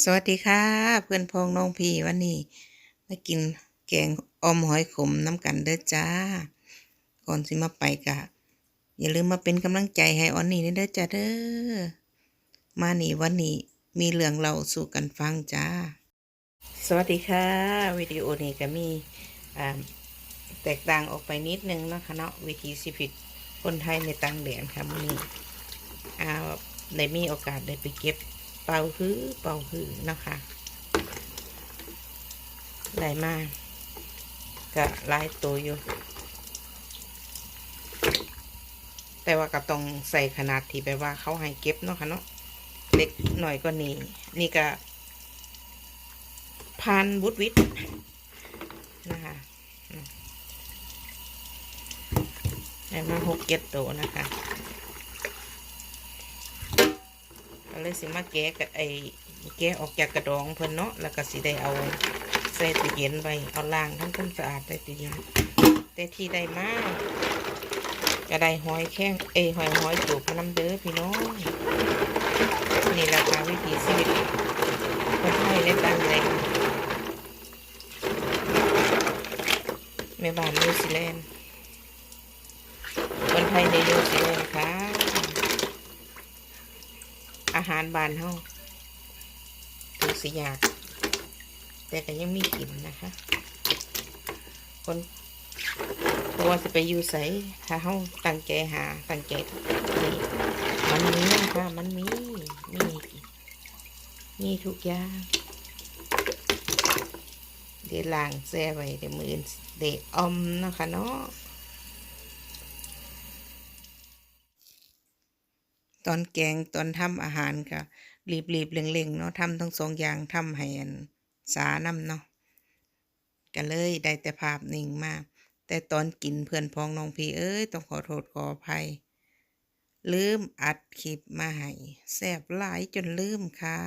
สวัสดีค่ะ เพื่อนพองน้องพี่วันนี้มากินแกงอมหอยขมน้ำกันเด้อจ้า ก่อนสิมาไปกะ อย่าลืมมาเป็นกำลังใจให้ออนนี่เด้อจ้าเด้อมานี่วันนี้มีเรื่องเล่าสู่กันฟังจ้า สวัสดีค่ะ วิดีโอนี้ก็มีแตกต่างออกไปนิดนึงนะคะเนาะวิธีชีวิตคนไทยในต่างแดนค่ะมื้อนี้อ่าได้มีโอกาสได้ไปเก็บ เป่าฮื้อเป่าฮื้อนะคะได้มากก็ลายตัวอยู่ แต่ว่าก็ต้องใส่ขนาดที่แบบว่าเขาให้เก็บเนาะค่ะเนาะเล็กหน่อยก็นี่นี่ก็พานบุตรวิทย์นะคะอืมได้มาหกเก็ดตัวนะคะ เลยสิมาแกะกับไอ้แกะออกจากกระดองเพิ่นเนาะแล้วก็สิได้เอาใส่ตู้เย็นไว้เอาล้างทำความสะอาดใส่ตู้เย็นแต่ที่ได้มากก็ได้หอยแข้งเอ้ยหอยหอยจูบพน้ำเด้อพี่น้องนี่แหละค่ะวิถีชีวิตคนไทยในต่างแดนแม่บ้านนิวซีแลนด์คนไทยในนิวซีแลนด์ค่ะ อาหารบานเฮาถูกสิยาก แต่ก็ยังมีกินนะคะ คนตัวจะไปอยู่ใสถ้าเฮาตั้งใจหาตั้งใจนี่มันมีค่ะมันมีมีมีทุกอย่าง เดี๋ยวล้างแซ่ไว้เดี๋ยวมืออื่นเดะอมนะคะเนาะ ตอนแกงตอนทำอาหารก็รีบรีบๆเร่งๆเนาะทำทั้งสองอย่างทำให้อันสานำเนาะก็เลยได้แต่ภาพนิ่งมาก แต่ตอนกินเพื่อนพ้องน้องพี่เอ้ยต้องขอโทษขออภัย ลืมอัดคลิปมาให้แสบหลายจนลืมค่ะ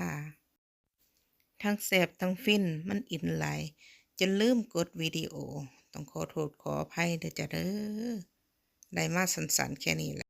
ทั้งแสบทั้งฟินมันอินไหลจนลืมกดวิดีโอ ต้องขอโทษขออภัยเด้อจ้ะเด้อได้มาสันๆแค่นี้แหละ